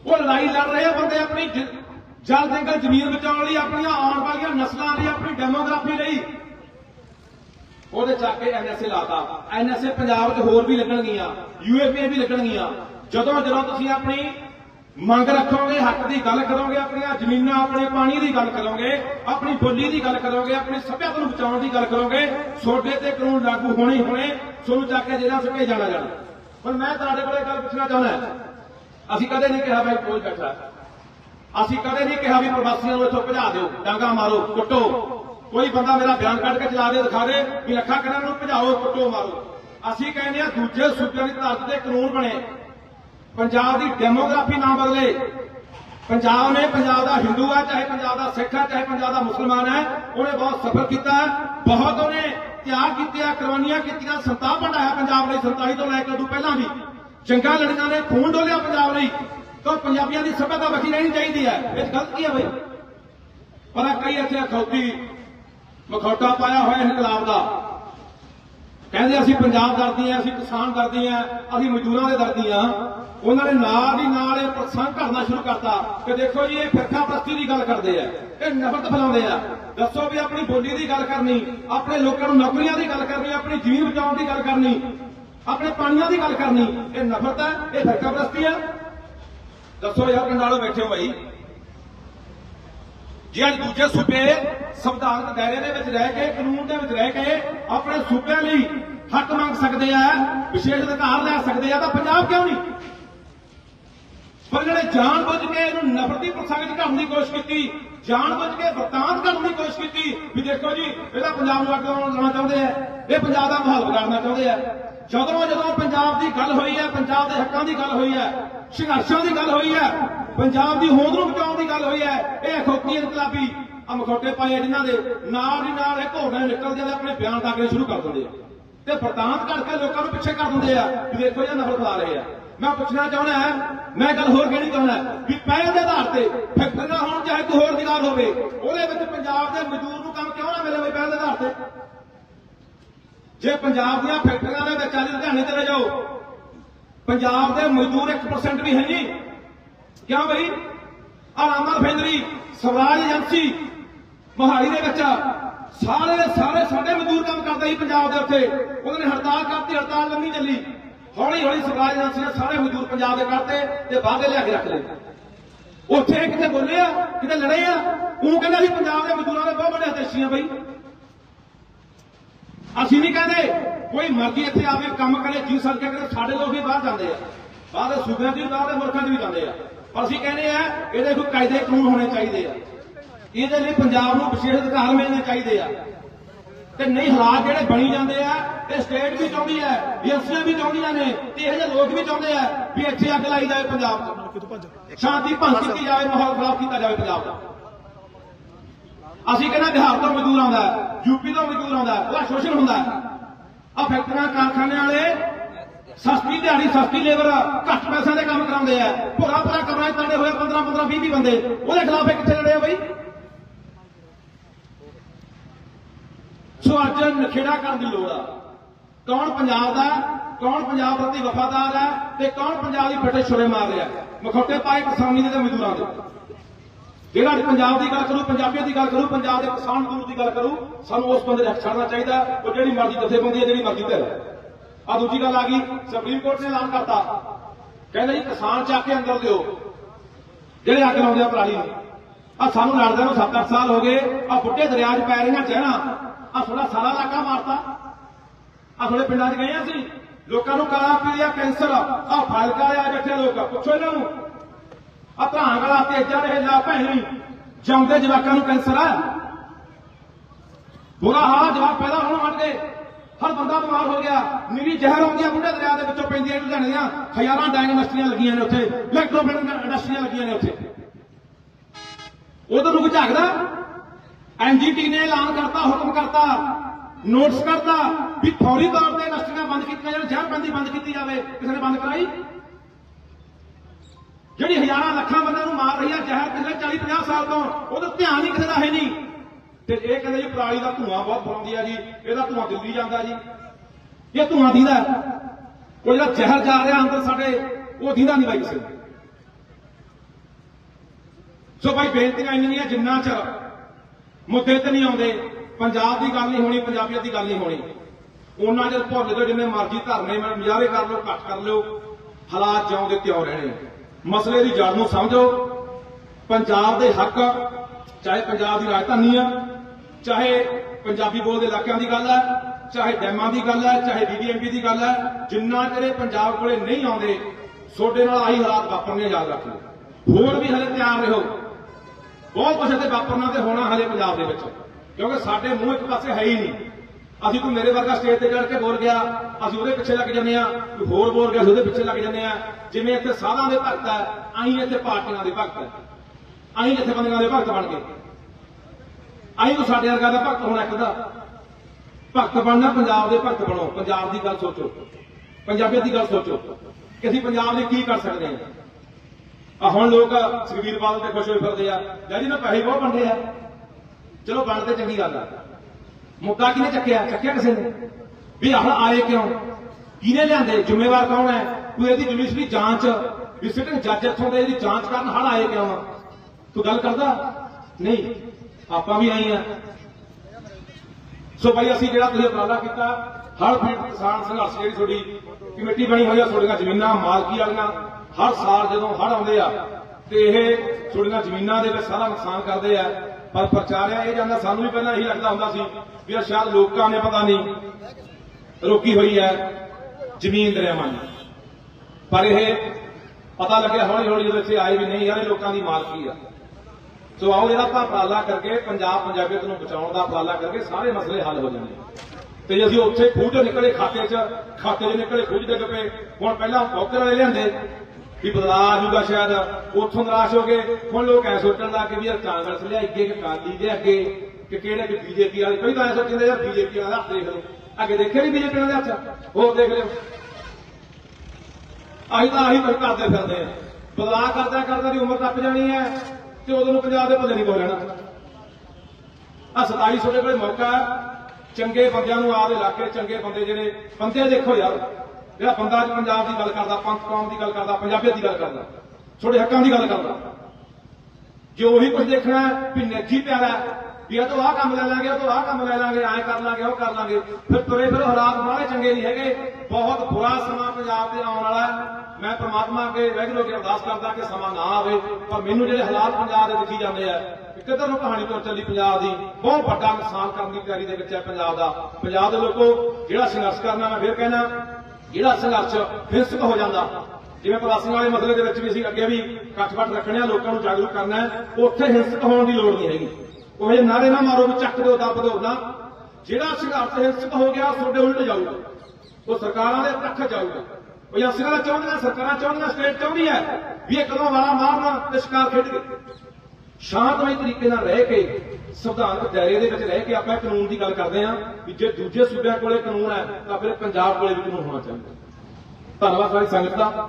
ਉਹ ਲੜਾਈ ਲੜ ਰਹੇ ਆ ਬੰਦੇ ਆਪਣੀ ਜਲ ਜੰਗਲ ਜ਼ਮੀਨ ਬਚਾਉਣ ਲਈ, ਆਪਣੀਆਂ ਆਉਣ ਵਾਲੀਆਂ ਨਸਲਾਂ ਲਈ, ਆਪਣੀ ਡੈਮੋਗ੍ਰਾਫੀ ਲਈ। ਉਹਦੇ ਚੱਕ ਕੇ ਐਨਐਸਏ ਲਾਤਾ। ਐਨਐਸਏ ਪੰਜਾਬ 'ਚ ਹੋਰ ਵੀ ਲੱਗਣਗੀਆਂ ਯੂਏਪੀ ਵੀ ਲੱਗਣਗੀਆਂ। ਜਦੋਂ ਜਦੋਂ ਤੁਸੀਂ ਆਪਣੀ ਮੰਗ ਰੱਖੋਗੇ, ਹੱਕ ਦੀ ਗੱਲ ਕਰੋਗੇ, ਆਪਣੀਆਂ ਜ਼ਮੀਨਾਂ, ਆਪਣੇ ਪਾਣੀ ਦੀ ਗੱਲ ਕਰੋਗੇ, ਆਪਣੀ ਬੋਲੀ ਦੀ ਗੱਲ ਕਰੋਗੇ, ਆਪਣੀ ਸੱਭਿਆਚਾਰ ਨੂੰ ਬਚਾਉਣ ਦੀ ਗੱਲ ਕਰੋਗੇ ਛੋਡੇ ਤੇ ਕਾਨੂੰਨ ਲਾਗੂ ਹੋਣੇ ਹੋਣੇ, ਤੁਹਾਨੂੰ ਚੱਕ ਕੇ ਜਿਹੜਾ ਸੁੱਕੇ ਜਾਣਾ ਜਾਣਾ। ਹੁਣ ਮੈਂ ਤੁਹਾਡੇ ਕੋਲੇ ਗੱਲ ਪੁੱਛਣਾ ਚਾਹੁੰਦਾ ਅਸੀਂ ਕਦੇ ਨਹੀਂ ਕਿਹਾ ਭਾਈ ਕੋਈ ਬੈਠਾ ਅਸੀਂ ਕਦੇ ਨਹੀਂ ਕਿਹਾ ਵੀ ਪ੍ਰਵਾਸੀਆਂ ਨੂੰ ਇੱਥੋਂ ਭਜਾ ਦਿਓ, ਡਾਂਗਾ ਮਾਰੋ, ਕੁੱਟੋ। ਕੋਈ ਬੰਦਾ ਮੇਰਾ ਬਿਆਨ ਕੱਢ ਕੇ ਚਲਾ ਦੇ, ਦਿਖਾ ਦੇ ਵੀ ਲੱਖਾਂ ਕਰਾਂ ਨੂੰ ਭਜਾਓ, ਕੁੱਟੋ, ਮਾਰੋ। ਅਸੀਂ ਕਹਿੰਦੇ ਆ ਦੂਜੇ ਸੂਬਿਆਂ ਦੀ ਧਰਤੀ ਤੇ ਕਾਨੂੰਨ ਬਣੇ। ਪੰਜਾਬ ਦੀ ਡੈਮੋਗ੍ਰਾਫੀ ਨਾ ਬਦਲੇ। ਪੰਜਾਬ ਨੇ ਪੰਜਾਬ ਦਾ ਹਿੰਦੂ ਹੈ, ਚਾਹੇ ਪੰਜਾਬ ਦਾ ਸਿੱਖ ਹੈ, ਚਾਹੇ ਪੰਜਾਬ ਦਾ ਮੁਸਲਮਾਨ ਹੈ, ਉਹਨੇ ਬਹੁਤ ਸਫਰ ਕੀਤਾ ਬਹੁਤ ਉਹਨੇ ਤਿਆਗ ਕੀਤੀਆਂ ਕੁਰਬਾਨੀਆਂ ਕੀਤੀਆਂ, ਸੰਤਾਪ ਬਣਾਇਆ ਪੰਜਾਬ ਲਈ 47 ਤੋਂ ਲੈ ਕੇ ਉਦੋਂ ਪਹਿਲਾਂ ਵੀ। ਜੰਗਾਂ ਲੜੀਆਂ ਨੇ, ਖੂਨ ਡੋਲਿਆ ਪੰਜਾਬ ਲਈ। ਤਾਂ ਪੰਜਾਬੀਆਂ ਦੀ ਸਭਿਅਤਾ ਬਖੀ ਰਹਿਣੀ ਚਾਹੀਦੀ ਹੈ। ਇਹ ਗਲਤ ਕੀ ਹੈ ਬਈ? ਪਰ ਕਈ ਇੱਥੇ ਅਖੌਤੀ ਮਖੌਟਾ ਪਾਇਆ ਹੋਇਆ ਇਨਕਲਾਬ ਦਾ। ਕਹਿੰਦੇ ਅਸੀਂ ਪੰਜਾਬ ਦਰਦੀ ਆ ਅਸੀਂ ਕਿਸਾਨ ਦਰਦੀ ਆ ਅਸੀਂ ਮਜ਼ਦੂਰਾਂ ਦੇ ਦਰਦੀ ਆ ਉਹਨਾਂ ਨੇ ਨਾਲ ਦੀ ਨਾਲ ਇਹ ਪ੍ਰਸੰਗ ਕਰਨਾ ਸ਼ੁਰੂ ਕਰਤਾ ਕਿ ਦੇਖੋ ਜੀ, ਇਹ ਫਿਰਕਾ ਪ੍ਰਸਤੀ ਦੀ ਗੱਲ ਕਰਦੇ ਆ, ਇਹ ਨਫ਼ਰਤ ਫੈਲਾਉਂਦੇ ਆ। ਦੱਸੋ ਵੀ ਆਪਣੀ ਬੋਲੀ ਦੀ ਗੱਲ ਕਰਨੀ, ਆਪਣੇ ਲੋਕਾਂ ਨੂੰ ਨੌਕਰੀਆਂ ਦੀ ਗੱਲ ਕਰਨੀ, ਆਪਣੀ ਜ਼ਮੀਨ ਬਚਾਉਣ ਦੀ ਗੱਲ ਕਰਨੀ, ਆਪਣੇ ਪਾਣੀਆਂ ਦੀ ਗੱਲ ਕਰਨੀ, ਇਹ ਨਫ਼ਰਤ ਹੈ ਇਹ ਫਿਰਕਾ ਪ੍ਰਸਤੀ ਆ। ਦੱਸੋ ਯਾਰ ਕੰਡਾਲੋ ਬੈਠੇ ਹੋ ਭਾਈ ਜੇ ਅੱਜ ਦੂਜੇ ਸੂਬੇ ਸੰਵਿਧਾਨਕ ਦਾਇਰੇ ਦੇ ਵਿੱਚ ਰਹਿ ਕੇ, ਕਾਨੂੰਨ ਦੇ ਵਿੱਚ ਰਹਿ ਕੇ ਆਪਣੇ ਸੂਬਿਆਂ ਲਈ ਹੱਕ ਮੰਗ ਸਕਦੇ ਆ, ਵਿਸ਼ੇਸ਼ ਅਧਿਕਾਰ ਲੈ ਸਕਦੇ ਆ, ਤਾਂ ਪੰਜਾਬ ਕਿਉਂ ਨਹੀਂ? ਪਰ ਜਿਹੜੇ ਜਾਣ ਬੁੱਝ ਕੇ ਇਹਨੂੰ ਨਫ਼ਰਤੀ ਪ੍ਰਸੰਗ 'ਚ ਘੜਨ ਦੀ ਕੋਸ਼ਿਸ਼ ਕੀਤੀ, ਜਾਣ ਬੁੱਝ ਕੇ ਵਰਤਾਂਤ ਕਰਨ ਦੀ ਕੋਸ਼ਿਸ਼ ਕੀਤੀ, ਵੀ ਦੇਖੋ ਜੀ, ਇਹਦਾ ਪੰਜਾਬ ਨੂੰ ਅੱਗ ਲਾਉਣਾ ਚਾਹੁੰਦੇ ਆ, ਇਹ ਪੰਜਾਬ ਦਾ ਮਾਹੌਲ ਵਿਗਾੜਨਾ ਚਾਹੁੰਦੇ ਆ। ਜਦੋਂ ਜਦੋਂ ਪੰਜਾਬ ਦੀ ਗੱਲ ਹੋਈ ਹੈ, ਪੰਜਾਬ ਦੇ ਹੱਕਾਂ ਦੀ ਗੱਲ ਹੋਈ ਹੈ, ਸੰਘਰਸ਼ਾਂ ਦੀ ਗੱਲ ਹੋਈ ਹੈ, ਪੰਜਾਬ ਦੀ ਹੋਂਦ ਨੂੰ ਬਚਾਉਣ ਦੀ ਗੱਲ ਹੋਈ ਹੈ, ਇਹ ਅਖੌਤੀ ਇਨਕਲਾਬੀ ਆ ਪਾਏ ਆ ਜਿਨ੍ਹਾਂ ਦੇ ਨਾਲ ਦੀ ਨਾਲ ਇਹ ਘੋੜੇ ਨਿਕਲਦੇ ਆ ਆਪਣੇ ਬਿਆਨ ਦਾਖਲੇ ਸ਼ੁਰੂ ਕਰ ਦਿੰਦੇ ਆ। ਤੇ ਵਰਤਾਂਤ ਕਰਕੇ ਲੋਕਾਂ ਨੂੰ ਪਿੱਛੇ ਕਰ ਦਿੰਦੇ ਆ, ਵੀ ਦੇਖੋ ਇਹ ਨਫ਼ਰਤ ਫੈਲਾ ਰਹੇ ਆ। ਮੈਂ ਪੁੱਛਣਾ ਚਾਹੁੰਦਾ ਮੈਂ ਗੱਲ ਹੋਰ ਕਹਿਣੀ ਚਾਹੁੰਦਾ ਵੀ ਪਹਿਲ ਦੇ ਆਧਾਰ ਤੇ ਫੈਕਟਰੀਆਂ ਹੋਣ ਚਾਹੇ ਕੋਈ ਹੋਰ ਰੁਜ਼ਗਾਰ ਹੋਵੇ, ਉਹਦੇ ਵਿੱਚ ਪੰਜਾਬ ਦੇ ਮਜ਼ਦੂਰ ਨੂੰ ਕੰਮ ਕਿਉਂ ਨਾ ਮਿਲੇ ਬਈ ਪਹਿਲ ਦੇ ਆਧਾਰ ਤੇ? ਜੇ ਪੰਜਾਬ ਦੀਆਂ ਫੈਕਟਰੀਆਂ ਦੇ ਵਿੱਚ ਅੱਜ ਲੁਧਿਆਣੇ ਚਲੇ ਜਾਓ, ਪੰਜਾਬ ਦੇ ਮਜ਼ਦੂਰ 1% ਵੀ ਹੈ ਨਹੀਂ। ਕਿਉਂ ਬਈ? ਆਰਾਮਾ ਫੈਂਦਰੀ, ਸਵਰਾਜ ਏਜੰਸੀ, ਮੋਹਾਲੀ ਦੇ ਵਿੱਚ ਸਾਰੇ ਸਾਰੇ ਸਾਡੇ ਮਜ਼ਦੂਰ ਕੰਮ ਕਰਦੇ ਸੀ ਪੰਜਾਬ ਦੇ ਉੱਤੇ। ਉਹਨਾਂ ਨੇ ਹੜਤਾਲ ਕਰਤੀ, ਹੜਤਾਲ ਲੰਮੀ ਚੱਲੀ। ਹੌਲੀ ਹੌਲੀ ਸਵਰਾਜ ਏਜੰਸੀਆਂ ਸਾਰੇ ਮਜ਼ਦੂਰ ਪੰਜਾਬ ਦੇ ਕੱਢਤੇ ਤੇ ਵਾਅਦੇ ਲਿਆ ਕੇ ਰੱਖ ਲਏ। ਉੱਥੇ ਕਿਤੇ ਬੋਲੇ ਆ, ਕਿਤੇ ਲੜੇ ਆ, ਉਹ ਕਹਿੰਦਾ ਸੀ ਪੰਜਾਬ ਦੇ ਮਜ਼ਦੂਰਾਂ ਦੇ ਬਹੁਤ ਵੱਡੇ ਹਤੇਸ਼ੀ ਆ ਬਈ। ਅਸੀਂ ਨਹੀਂ ਕਹਿੰਦੇ ਕੋਈ ਮਰਜ਼ੀ ਇੱਥੇ ਆਵੇ, ਕੰਮ ਕਰੇ, ਜੀ ਸਦਕੇ ਕਰੇ, ਸਾਡੇ ਲੋਕ ਵੀ ਬਾਹਰ ਜਾਂਦੇ ਆ। ਬਾਹਰ ਦੇ ਸੂਬਿਆਂ 'ਚ ਵੀ, ਬਾਹਰ ਦੇ ਮੁਲਕਾਂ 'ਚ ਵੀ ਜਾਂਦੇ ਆ। ਪਰ ਅਸੀਂ ਕਹਿੰਦੇ ਆ ਇਹਦੇ ਕੋਈ ਕਾਇਦੇ ਕਾਨੂੰਨ ਹੋਣੇ ਚਾਹੀਦੇ ਆ। ਇਹਦੇ ਲਈ ਪੰਜਾਬ ਨੂੰ ਵਿਸ਼ੇਸ਼ ਅਧਿਕਾਰ ਮਿਲਣੇ ਚਾਹੀਦੇ ਆ। ਤੇ ਨਹੀਂ ਹਾਲਾਤ ਜਿਹੜੇ ਬਣੀ ਜਾਂਦੇ ਆ ਤੇ ਸਟੇਟ ਵੀ ਚਾਹੁੰਦੀ ਹੈ ਏਜੰਸੀਆਂ ਵੀ ਚਾਹੁੰਦੀਆਂ ਨੇ, ਤੇ ਇਹ ਜਿਹੇ ਲੋਕ ਵੀ ਚਾਹੁੰਦੇ ਆ ਵੀ ਇੱਥੇ ਅੱਗ ਲਾਈ ਜਾਵੇ ਪੰਜਾਬ ਸ਼ਾਂਤੀ ਭੰਗ ਕੀਤੀ ਜਾਵੇ, ਮਾਹੌਲ ਖਰਾਬ ਕੀਤਾ ਜਾਵੇ ਪੰਜਾਬ ਦਾ। ਅਸੀਂ ਕਹਿੰਦਾ ਬਿਹਾਰ ਤੋਂ ਮਜ਼ਦੂਰ ਆਉਂਦਾ ਯੂਪੀ ਤੋਂ ਮਜ਼ਦੂਰ ਆਉਂਦਾ ਉਹਦਾ ਸ਼ੋਸ਼ਣ ਹੁੰਦਾ ਆ ਫੈਕਟਰੀਆਂ ਕਾਰਖਾਨੇ ਵਾਲੇ ਸਸਤੀ ਦਿਹਾੜੀ, ਸਸਤੀ ਲੇਬਰ ਘੱਟ ਪੈਸਿਆਂ ਦੇ ਕੰਮ ਕਰਾਉਂਦੇ ਆ। ਭੁਰਾ ਭੁਰਾ ਕਮਰਾ 'ਚ ਤੰਡੇ ਹੋਏ 15 15 20 20 ਬੰਦੇ, ਉਹਦੇ ਖਿਲਾਫ ਇਹ ਕਿੱਥੇ ਲੜੇ ਬਈ? ਸੋ ਅੱਜ ਨਖੇੜਾ ਕਰਨ ਦੀ ਲੋੜ ਆ। ਕੌਣ ਪੰਜਾਬ ਦਾ, ਕੌਣ ਪੰਜਾਬ ਪ੍ਰਤੀ ਵਫਾਦਾਰ ਹੈ ਤੇ ਕੌਣ ਪੰਜਾਬ ਦੀ ਫਟੇ ਛੁਰੇ ਮਾਰ ਰਿਹਾ ਮਖੌਟੇ ਪਾਏ ਕਿਸਾਨੀ ਦੇ ਤੇ ਮਜ਼ਦੂਰਾਂ ਦੇ। ਜਿਹੜਾ ਅੱਜ ਪੰਜਾਬ ਦੀ ਗੱਲ ਕਰੂ, ਪੰਜਾਬੀਆਂ ਦੀ ਗੱਲ ਕਰੂ, ਪੰਜਾਬ ਦੇ ਕਿਸਾਨ ਗੁਰੂ ਦੀ ਗੱਲ ਕਰੂ, ਸਾਨੂੰ ਉਸ ਬੰਦੇ ਦਾ ਹੱਥ ਛੱਡਣਾ ਚਾਹੀਦਾ ਉਹ ਜਿਹੜੀ ਮਰਜ਼ੀ ਜਥੇਬੰਦੀ ਹੈ ਜਿਹੜੀ ਮਰਜ਼ੀ ਧਿਰ। ਆ ਦੂਜੀ ਗੱਲ ਆ ਗਈ, ਸੁਪਰੀਮ ਕੋਰਟ ਨੇ ਐਲਾਨ ਕਰਤਾ। ਕਹਿੰਦਾ ਜੀ, ਕਿਸਾਨ ਚੱਕ ਕੇ ਅੰਦਰ ਦਿਓ। ਜਿਹੜੇ ਅੱਗ ਲਾਉਂਦੇ ਆ ਪਰਾਲੀ ਨੂੰ। ਆ ਸਾਨੂੰ ਲੜਦੇ ਨੂੰ 7-8 ਸਾਲ ਹੋ ਗਏ ਆ ਬੁੱਢੇ ਦਰਿਆ 'ਚ ਪੈ ਰਹੀਆਂ ਚਹਿਣਾ। ਆ ਥੋੜਾ ਸਾਰਾ ਇਲਾਕਾ ਮਾਰਤਾ। ਆ ਥੋੜੇ ਪਿੰਡਾਂ 'ਚ ਗਏ ਆ ਅਸੀਂ। ਲੋਕਾਂ ਨੂੰ ਕਲਾ ਪੀਲੀਆ ਕੈਂਸਰ। ਆ ਫਾਇਲਕਾ ਆ ਬੈਠੇ ਲੋਕ ਪੁੱਛੋ ਇਹਨਾਂ ਨੂੰ। ਆ ਧਾਨ ਵਾਲਾ ਤੇਜਾ ਰਹੇ ਲਾ ਭੈਣੀ ਜਾਂਦੇ ਜਵਾਕਾਂ ਨੂੰ ਕੈਂਸਰ ਆ। ਬੁਰਾ ਹਾਲ, ਜਵਾਕ ਪੈਦਾ ਹੋਣ ਹਟ ਗਏ। ਹਰ ਬੰਦਾ ਬਿਮਾਰ ਹੋ ਗਿਆ। ਨਿਰੀ ਜ਼ਹਿਰ ਆਉਂਦੀਆਂ ਬੁੱਢੇ ਦਰਿਆ ਦੇ ਵਿੱਚੋਂ ਪੈਂਦੀਆਂ ਲੁਧਿਆਣੇ ਦੀਆਂ ਹਜ਼ਾਰਾਂ ਡਾਇਨ ਇੰਡਸਟਰੀਆਂ ਲੱਗੀਆਂ ਨੇ ਉੱਥੇ। ਇਲੈਕਟ੍ਰੋਮੈਨ ਇੰਡਸਟਰੀਆਂ ਲੱਗੀਆਂ ਨੇ ਉੱਥੇ। ਉਧਰ ਨੂੰ ਕੋਈ ਝਾਕਦਾ। ਐਨਜੀਟੀ ਨੇ ਐਲਾਨ ਕਰਤਾ, ਹੁਕਮ ਕਰਤਾ, ਨੋਟਿਸ ਕਰਤਾ ਵੀ ਫੌਰੀ ਤੌਰ ਤੇ ਇੰਡਸਟਰੀਆਂ ਬੰਦ ਕੀਤੀਆਂ ਜਾਣ, ਜ਼ਹਿਰ ਬੰਦ ਕੀਤੀ ਜਾਵੇ, ਕਿਸੇ ਨੇ ਬੰਦ ਕਰਾਈ? ਜਿਹੜੀ ਹਜ਼ਾਰਾਂ ਲੱਖਾਂ ਬੰਦਿਆਂ ਨੂੰ ਮਾਰ ਰਹੀ ਆ ਜ਼ਹਿਰ ਪਿਛਲੇ 40 50 ਸਾਲ ਤੋਂ, ਉਹਦਾ ਧਿਆਨ ਹੀ ਕਿਸੇ ਦਾ ਹੈ ਨਹੀਂ। ਤੇ ਇਹ ਕਹਿੰਦੇ ਜੀ ਪਰਾਲੀ ਦਾ ਧੂਆਂ ਬਹੁਤ ਫਲਾਉਂਦੀ ਆ ਜੀ, ਇਹਦਾ ਧੂਆਂ ਦਿੱਲੀ ਜਾਂਦਾ ਜੀ। ਇਹ ਧੂਆਂ ਦੀਦਾ ਉਹ ਜਿਹੜਾ ਜ਼ਹਿਰ ਜਾ ਰਿਹਾ ਅੰਦਰ ਸਾਡੇ, ਉਹ ਦੀਦਾ ਨਹੀਂ ਬਾਈ ਕਿਸੇ ਸੋ ਭਾਈ ਬੇਨਤੀਆਂ ਇੰਨੀਆਂ ਜਿੰਨਾ ਚਿਰ ਮੁੱਦੇ ਤੇ ਨਹੀਂ ਆਉਂਦੇ। ਪੰਜਾਬ ਦੀ ਗੱਲ ਨਹੀਂ ਹੋਣੀ, ਪੰਜਾਬੀਅਤ ਦੀ ਗੱਲ ਨਹੀਂ ਹੋਣੀ। ਉਹਨਾਂ ਚਿਰ ਭੁੱਲ ਜਾਓ ਜਿੰਨੇ ਮਰਜ਼ੀ ਧਰਨੇ ਮੈਂ, ਮੁਜ਼ਾਹਰੇ ਕਰ ਲਓ, ਘੱਟ ਕਰ ਲਿਓ, ਹਾਲਾਤ ਜਿਉਂ ਦੇ ਤਿਉਂ ਰਹਿਣੇ ਮਸਲੇ ਦੀ ਜੜ ਨੂੰ ਸਮਝੋ। ਪੰਜਾਬ ਦੇ ਹੱਕ ਚਾਹੇ ਪੰਜਾਬ ਦੀ ਰਾਜਧਾਨੀ ਆ, ਚਾਹੇ ਪੰਜਾਬੀ ਬੋਲਦੇ ਇਲਾਕਿਆਂ ਦੀ ਗੱਲ ਹੈ ਚਾਹੇ ਡੈਮਾਂ ਦੀ ਗੱਲ ਹੈ ਚਾਹੇ ਬੀਬੀਐਮਪੀ ਦੀ ਗੱਲ ਹੈ ਜਿੰਨਾ ਚਿਰ ਪੰਜਾਬ ਕੋਲੇ ਨਹੀਂ ਆਉਂਦੇ ਤੁਹਾਡੇ ਨਾਲ ਆਹੀ ਹਾਲਾਤ ਵਾਪਰਨੇ ਯਾਦ ਰੱਖ ਹੋਰ ਵੀ ਹਲੇ ਤਿਆਰ ਰਹੋ। ਬਹੁਤ ਕੁਝ ਇੱਥੇ ਵਾਪਰਨਾ ਤੇ ਹੋਣਾ ਹਲੇ ਪੰਜਾਬ ਦੇ ਵਿੱਚ। ਕਿਉਂਕਿ ਸਾਡੇ ਮੂੰਹ ਇੱਕ ਪਾਸੇ ਹੈ ਹੀ ਨਹੀਂ। ਅਸੀਂ ਕੋਈ ਮੇਰੇ ਵਰਗਾ ਸਟੇਜ ਤੇ ਚੜ ਕੇ ਬੋਲ ਗਿਆ, ਅਸੀਂ ਉਹਦੇ ਪਿੱਛੇ ਲੱਗ ਜਾਂਦੇ ਆ ਕੋਈ ਹੋਰ ਬੋਲ ਗਿਆ, ਅਸੀਂ ਉਹਦੇ ਪਿੱਛੇ ਲੱਗ ਜਾਂਦੇ ਆ ਜਿਵੇਂ ਇੱਥੇ ਸਾਧਾਂ ਦੇ ਭਗਤ ਹੈ ਆਹੀਂ ਇੱਥੇ ਪਾਰਟੀਆਂ ਦੇ ਭਗਤ ਹੈ। ਆਹੀਂ ਇੱਥੇ ਬੰਦਿਆਂ ਦੇ ਭਗਤ ਬਣ ਗਏ ਆਹੀਂ ਕੋ ਸਾਡੇ ਵਰਗਾ ਦਾ ਭਗਤ ਹੋਣਾ ਇੱਕ ਦਾ। ਭਗਤ ਬਣਨਾ ਪੰਜਾਬ ਦੇ ਭਗਤ ਬਣੋ। ਪੰਜਾਬ ਦੀ ਗੱਲ ਸੋਚੋ। ਪੰਜਾਬੀਅਤ ਦੀ ਗੱਲ ਸੋਚੋ ਕਿ ਅਸੀਂ ਪੰਜਾਬ ਲਈ ਕੀ ਕਰ ਸਕਦੇ ਹਾਂ? ਆ ਹੁਣ ਲੋਕ ਸੁਖਬੀਰ ਬਾਦਲ ਤੇ ਖੁਸ਼ ਹੋਏ ਫਿਰਦੇ ਆ। ਡੈਡੀ ਨੇ ਪੈਸੇ ਬਹੁਤ ਵੰਡੇ ਆ। ਚਲੋ ਬਣਦੇ ਚੰਗੀ ਗੱਲ ਆ। ਮੁੱਦਾ ਕਿਹਨੇ ਚੱਕਿਆ? ਚੱਕਿਆ ਕਿਸੇ ਨੇ? ਵੀ ਆਹ ਆਏ ਕਿਉਂ? ਕਿਹਨੇ ਲਿਆਂਦੇ? ਜ਼ਿੰਮੇਵਾਰ ਕੌਣ ਹੈ? ਕੋਈ ਇਹਦੀ ਜੁਡੀਸ਼ਰੀ ਜਾਂਚ ਵੀ ਸਿਟਿੰਗ ਜੱਜ ਇੱਥੋਂ ਦੇ ਇਹਦੀ ਜਾਂਚ ਕਰਨ ਹੜ ਆਏ ਕਿਉਂ ਆ? ਤੂੰ ਗੱਲ ਕਰਦਾ? ਨਹੀਂ, ਆਪਾਂ ਵੀ ਆਏ ਆ। ਸੋ ਭਾਈ ਅਸੀਂ ਜਿਹੜਾ ਤੁਸੀਂ ਉਪਰਾਲਾ ਕੀਤਾ ਹਰ ਫੀਲਡ ਕਿਸਾਨ ਸੰਘਰਸ਼ ਜਿਹੜੀ ਤੁਹਾਡੀ ਕਮੇਟੀ ਬਣੀ ਹੋਈ ਆ, ਤੁਹਾਡੀਆਂ ਜ਼ਮੀਨਾਂ, ਮਾਲਕੀ ਵਾਲੀਆਂ ਹਰ ਸਾਲ ਜਦੋਂ ਹੜ ਆਉਂਦੇ ਆ, ਤੇ ਇਹ ਥੋੜੀਆਂ ਜ਼ਮੀਨਾਂ ਦੇ ਵਿੱਚ ਸਾਰਾ ਨੁਕਸਾਨ ਕਰਦੇ ਆ। ਪਰ ਪ੍ਰਚਾਰਿਆ ਇਹ ਜਾਂਦਾ, ਸਾਨੂੰ ਵੀ ਪਹਿਲਾਂ ਇਹੀ ਲੱਗਦਾ ਹੁੰਦਾ ਸੀ ਵੀ ਇਹ ਸ਼ਾਇਦ ਲੋਕਾਂ ਨੇ ਪਤਾ ਨਹੀਂ ਰੋਕੀ ਹੋਈ ਹੈ ਜ਼ਮੀਨ ਦਰਿਆਵਾਂ ਦੀ। ਪਰ ਇਹ ਪਤਾ ਲੱਗਿਆ ਹੌਲੀ ਹੌਲੀ ਜਦੋਂ ਇੱਥੇ ਆਏ ਵੀ ਨਹੀਂ, ਯਾਰ ਇਹ ਲੋਕਾਂ ਦੀ ਮਾਲਕੀ ਆ। ਸੋ ਆਓ ਜਿਹੜਾ ਆਪਾਂ ਉਪਰਾਲਾ ਕਰਕੇ ਪੰਜਾਬ ਪੰਜਾਬੀਅਤ ਨੂੰ ਬਚਾਉਣ ਦਾ ਉਪਰਾਲਾ ਕਰਕੇ ਸਾਰੇ ਮਸਲੇ ਹੱਲ ਹੋ ਜਾਣਗੇ ਤੇ ਜੇ ਅਸੀਂ ਉੱਥੇ ਖੂਹ ਚੋਂ ਨਿਕਲੇ, ਖਾਤੇ 'ਚ ਖਾਤੇ 'ਚ ਨਿਕਲੇ, ਖੂਹ 'ਚ ਡਿੱਗ ਹੁਣ ਪਹਿਲਾਂ ਬੌਕਰ ਵਾਲੇ ਲਿਆਂਦੇ ਵੀ ਬਦਲਾਅ ਆ ਸ਼ਾਇਦ। ਉੱਥੋਂ ਨਿਰਾਸ਼ ਹੋ ਗਏ ਹੁਣ ਲੋਕ ਐ ਸੋਚਣ ਲੱਗ ਪਏ ਵੀ ਯਾਰ ਕਾਂਗਰਸ ਲਿਆਈਏ ਕਿ ਕਾਲੀ ਦੇ ਅੱਗੇ ਕਿ ਕਿਹੜੇ ਕਿ ਬੀਜੇਪੀ ਵਾਲੇ। ਪਹਿਲਾਂ ਐ ਸੋਚਦੇ ਯਾਰ ਬੀਜੇਪੀ ਵਾਲਾ ਹੱਥ ਦੇਖ ਲਓ। ਅੱਗੇ ਦੇਖਿਆ ਨਹੀਂ ਬੀਜੇਪੀ ਵਾਲੇ ਹੱਥ? ਹੋਰ ਦੇਖ ਲਿਓ। ਅਸੀਂ ਤਾਂ ਆਹੀ ਕੁਝ ਕਰਦੇ ਫਿਰਦੇ ਆ। ਬਦਲਾਅ ਕਰਦਾ ਕਰਦਾ ਦੀ ਉਮਰ ਟੱਪ ਜਾਣੀ ਹੈ ਤੇ ਉਦੋਂ ਨੂੰ ਪੰਜਾਬ ਦੇ ਭਲੇ ਨਹੀਂ ਬੋਲਣਾ ਆ 27 ਤੁਹਾਡੇ ਕੋਲੇ ਮੌਕਾ ਚੰਗੇ ਬੰਦਿਆਂ ਨੂੰ ਆਪ ਦੇ ਇਲਾਕੇ ਚੰਗੇ ਬੰਦੇ ਜਿਹੜੇ, ਬੰਦੇ ਦੇਖੋ ਯਾਰ। ਜਿਹੜਾ ਬੰਦਾ ਅੱਜ ਪੰਜਾਬ ਦੀ ਗੱਲ ਕਰਦਾ, ਪੰਥ ਕੌਮ ਦੀ ਗੱਲ ਕਰਦਾ, ਪੰਜਾਬੀਅਤ ਦੀ ਗੱਲ ਕਰਦਾ, ਛੋਟੇ ਹੱਕਾਂ ਦੀ ਗੱਲ ਕਰਦਾ, ਜੇ ਉਹੀ ਕੁਝ ਦੇਖਣਾ ਵੀ ਨੱਜੀ ਪਿਆਰਾ ਵੀ ਇਹ ਤੋਂ ਆਹ ਕੰਮ ਲੈ ਲਾਂਗੇ ਉਹ ਤੋਂ ਆਹ ਕੰਮ ਲੈ ਲਾਂਗੇ, ਐਂ ਕਰ ਲਾਂਗੇ, ਉਹ ਕਰ ਲਾਂਗੇ, ਫਿਰ ਤੁਰੇ ਫਿਰ, ਹਾਲਾਤ ਬਾਹਲੇ ਚੰਗੇ ਨਹੀਂ ਹੈਗੇ, ਬਹੁਤ ਬੁਰਾ ਸਮਾਂ ਪੰਜਾਬ ਦੇ ਆਉਣ ਵਾਲਾ ਮੈਂ ਪ੍ਰਮਾਤਮਾ ਅੱਗੇ ਵੈਗਰੂ ਅੱਗੇ ਅਰਦਾਸ ਕਰਦਾ ਕਿ ਸਮਾਂ ਨਾ ਆਵੇ, ਪਰ ਮੈਨੂੰ ਜਿਹੜੇ ਹਾਲਾਤ ਪੰਜਾਬ ਦੇ ਦਿਖੀ ਜਾਂਦੇ ਆ ਕਿੱਧਰ ਨੂੰ ਕਹਾਣੀ ਤੁਰ ਚੱਲੀ ਪੰਜਾਬ ਦੀ, ਬਹੁਤ ਵੱਡਾ ਨੁਕਸਾਨ ਕਰਨ ਦੀ ਤਿਆਰੀ ਦੇ ਵਿੱਚ ਹੈ ਪੰਜਾਬ ਦਾ। ਪੰਜਾਬ ਦੇ ਲੋਕੋ, ਜਿਹੜਾ ਸੰਘਰਸ਼ ਕਰਨਾ, ਮੈਂ ਫਿਰ ਕਹਿਣਾ ਜਿਹੜਾ ਸੰਘਰਸ਼ ਹਿੰਸਕ ਹੋ ਜਾਂਦਾ, ਜਿਵੇਂ ਪ੍ਰਵਾਸੀਆਂ ਵਾਲੇ ਮਸਲੇ ਦੇ ਵਿੱਚ ਵੀ ਅਸੀਂ ਅੱਗੇ ਵੀ ਇਕੱਠ-ਬੱਠ ਰੱਖਣੇ ਆ, ਲੋਕਾਂ ਨੂੰ ਜਾਗਰੂਕ ਕਰਨਾ ਹੈ, ਉੱਥੇ ਹਿੰਸਕ ਹੋਣ ਦੀ ਲੋੜ ਨਹੀਂ ਹੈਗੀ। ਉਹ ਜੇ ਨਾਰੇ ਨਾ ਮਾਰੋ ਵੀ ਚੱਕ ਦਿਓ, ਦੱਬ ਦਿਓ, ਨਾ। ਜਿਹੜਾ ਸੰਘਰਸ਼ ਹਿੰਸਕ ਹੋ ਗਿਆ, ਤੁਹਾਡੇ ਉਲਟ ਜਾਊਗਾ। ਉਹ ਸਰਕਾਰਾਂ ਦੇ ਤੱਕ ਜਾਊਗਾ। ਉਹ ਜਾਂ ਸਿਰਾਂ ਚਾਹੁੰਦੀਆਂ ਸਰਕਾਰਾਂ ਚਾਹੁੰਦੀਆਂ ਸਟੇਟ ਚਾਹੁੰਦੀ ਹੈ ਵੀ ਇਹ ਕਦੋਂ ਵਾਲਾ ਮਾਰਨਾ ਤੇ ਸ਼ਿਕਾਰ ਖੇਡ ਕੇ। ਸ਼ਾਂਤਮਈ ਤਰੀਕੇ ਨਾਲ ਰਹਿ ਕੇ ਸੰਵਿਧਾਨਕ ਦਾਇਰੇ ਦੇ ਵਿੱਚ ਰਹਿ ਕੇ ਆਪਾਂ ਕਾਨੂੰਨ ਦੀ ਗੱਲ ਕਰਦੇ ਹਾਂ ਵੀ ਜੇ ਦੂਜੇ ਸੂਬਿਆਂ ਕੋਲੇ ਕਾਨੂੰਨ ਹੈ ਤਾਂ ਫਿਰ ਪੰਜਾਬ ਕੋਲੇ ਵੀ ਕਾਨੂੰਨ ਹੋਣਾ ਚਾਹੀਦਾ। ਧੰਨਵਾਦ ਸਾਰੀ ਸੰਗਤ ਦਾ।